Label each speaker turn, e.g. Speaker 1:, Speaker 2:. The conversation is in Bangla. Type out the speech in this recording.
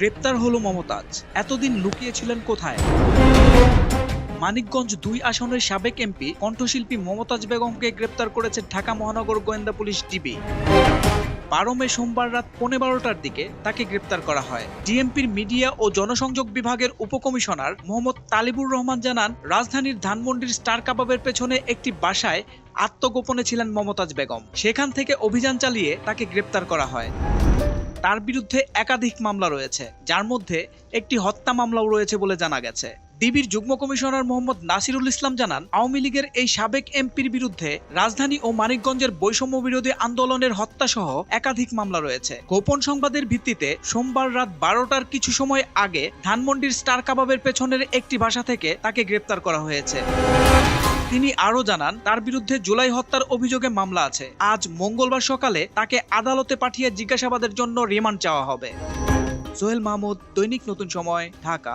Speaker 1: গ্রেপ্তার হলো মমতাজ। এতদিন লুকিয়েছিলেন কোথায়? মানিকগঞ্জ দুই আসনের সাবেক এমপি, কণ্ঠশিল্পী মমতাজ বেগমকে গ্রেপ্তার করেছে ঢাকা মহানগর গোয়েন্দা পুলিশ ডিবি। বারো মে সোমবার রাত পৌনে বারোটার দিকে তাকে গ্রেপ্তার করা হয়। ডিএমপির মিডিয়া ও জনসংযোগ বিভাগের উপকমিশনার মোহাম্মদ তালিবুর রহমান জানান, রাজধানীর ধানমন্ডির স্টার কাবাবের পেছনে একটি বাসায় আত্মগোপনে ছিলেন মমতাজ বেগম। সেখান থেকে অভিযান চালিয়ে তাকে গ্রেপ্তার করা হয়। তার বিরুদ্ধে একাধিক মামলা রয়েছে, যার মধ্যে একটি হত্যা মামলাও রয়েছে বলে জানা গেছে। ডিবির যুগ্ম কমিশনার মোহাম্মদ নাসিরুল ইসলাম জানান, আওয়ামী লীগের এই সাবেক এমপির বিরুদ্ধে রাজধানী ও মানিকগঞ্জের বৈষম্য বিরোধী আন্দোলনের হত্যা সহ একাধিক মামলা রয়েছে। গোপন সংবাদের ভিত্তিতে সোমবার রাত বারোটার কিছু সময় আগে ধানমন্ডির স্টার কাবাবের পেছনের একটি বাসা থেকে তাকে গ্রেপ্তার করা হয়েছে। তিনি আরও জানান, তার বিরুদ্ধে জুলাই হত্যার অভিযোগে মামলা আছে। আজ মঙ্গলবার সকালে তাকে আদালতে পাঠিয়ে জিজ্ঞাসাবাদের জন্য রিমান্ড চাওয়া হবে। সোহেল মাহমুদ, দৈনিক নতুন সময়, ঢাকা।